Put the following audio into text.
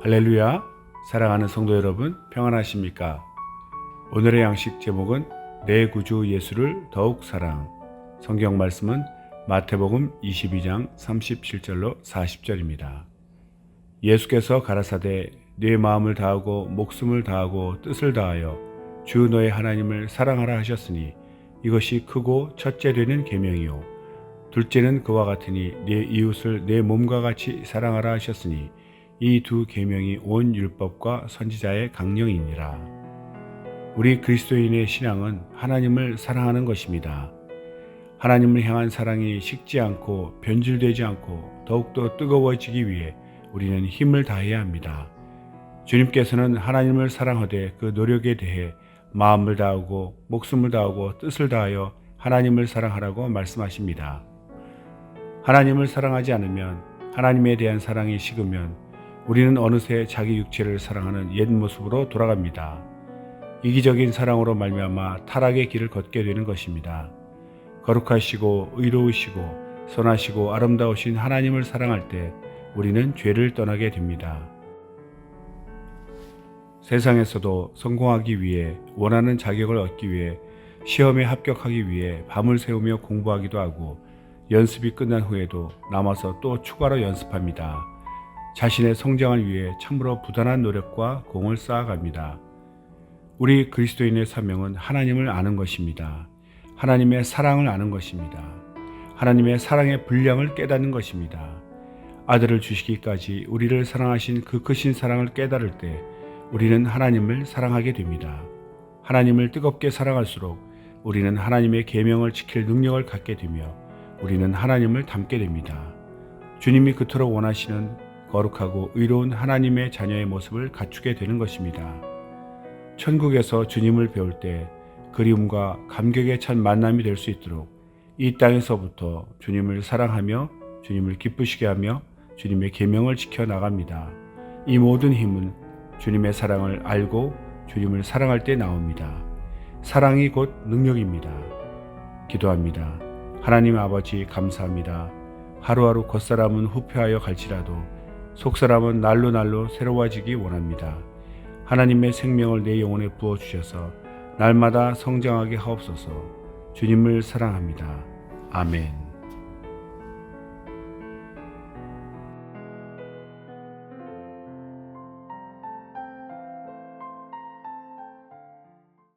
할렐루야! 사랑하는 성도 여러분, 평안하십니까? 오늘의 양식 제목은 내 구주 예수를 더욱 사랑. 성경 말씀은 마태복음 22장 37절로 40절입니다. 예수께서 가라사대 네 마음을 다하고 목숨을 다하고 뜻을 다하여 주 너의 하나님을 사랑하라 하셨으니 이것이 크고 첫째 되는 계명이요 둘째는 그와 같으니 네 이웃을 내 몸과 같이 사랑하라 하셨으니 이 두 계명이 온 율법과 선지자의 강령이니라. 우리 그리스도인의 신앙은 하나님을 사랑하는 것입니다. 하나님을 향한 사랑이 식지 않고 변질되지 않고 더욱더 뜨거워지기 위해 우리는 힘을 다해야 합니다. 주님께서는 하나님을 사랑하되 그 노력에 대해 마음을 다하고 목숨을 다하고 뜻을 다하여 하나님을 사랑하라고 말씀하십니다. 하나님을 사랑하지 않으면 하나님에 대한 사랑이 식으면 우리는 어느새 자기 육체를 사랑하는 옛 모습으로 돌아갑니다. 이기적인 사랑으로 말미암아 타락의 길을 걷게 되는 것입니다. 거룩하시고 의로우시고 선하시고 아름다우신 하나님을 사랑할 때 우리는 죄를 떠나게 됩니다. 세상에서도 성공하기 위해 원하는 자격을 얻기 위해 시험에 합격하기 위해 밤을 새우며 공부하기도 하고 연습이 끝난 후에도 남아서 또 추가로 연습합니다. 자신의 성장을 위해 참으로 부단한 노력과 공을 쌓아갑니다. 우리 그리스도인의 사명은 하나님을 아는 것입니다. 하나님의 사랑을 아는 것입니다. 하나님의 사랑의 분량을 깨닫는 것입니다. 아들을 주시기까지 우리를 사랑하신 그 크신 사랑을 깨달을 때 우리는 하나님을 사랑하게 됩니다. 하나님을 뜨겁게 사랑할수록 우리는 하나님의 계명을 지킬 능력을 갖게 되며 우리는 하나님을 닮게 됩니다. 주님이 그토록 원하시는 거룩하고 의로운 하나님의 자녀의 모습을 갖추게 되는 것입니다. 천국에서 주님을 배울 때 그리움과 감격에 찬 만남이 될 수 있도록 이 땅에서부터 주님을 사랑하며 주님을 기쁘시게 하며 주님의 계명을 지켜 나갑니다. 이 모든 힘은 주님의 사랑을 알고 주님을 사랑할 때 나옵니다. 사랑이 곧 능력입니다. 기도합니다. 하나님 아버지 감사합니다. 하루하루 겉사람은 후패하여 갈지라도 속사람은 날로 날로 새로워지기 원합니다. 하나님의 생명을 내 영혼에 부어 주셔서 날마다 성장하게 하옵소서. 주님을 사랑합니다. 아멘.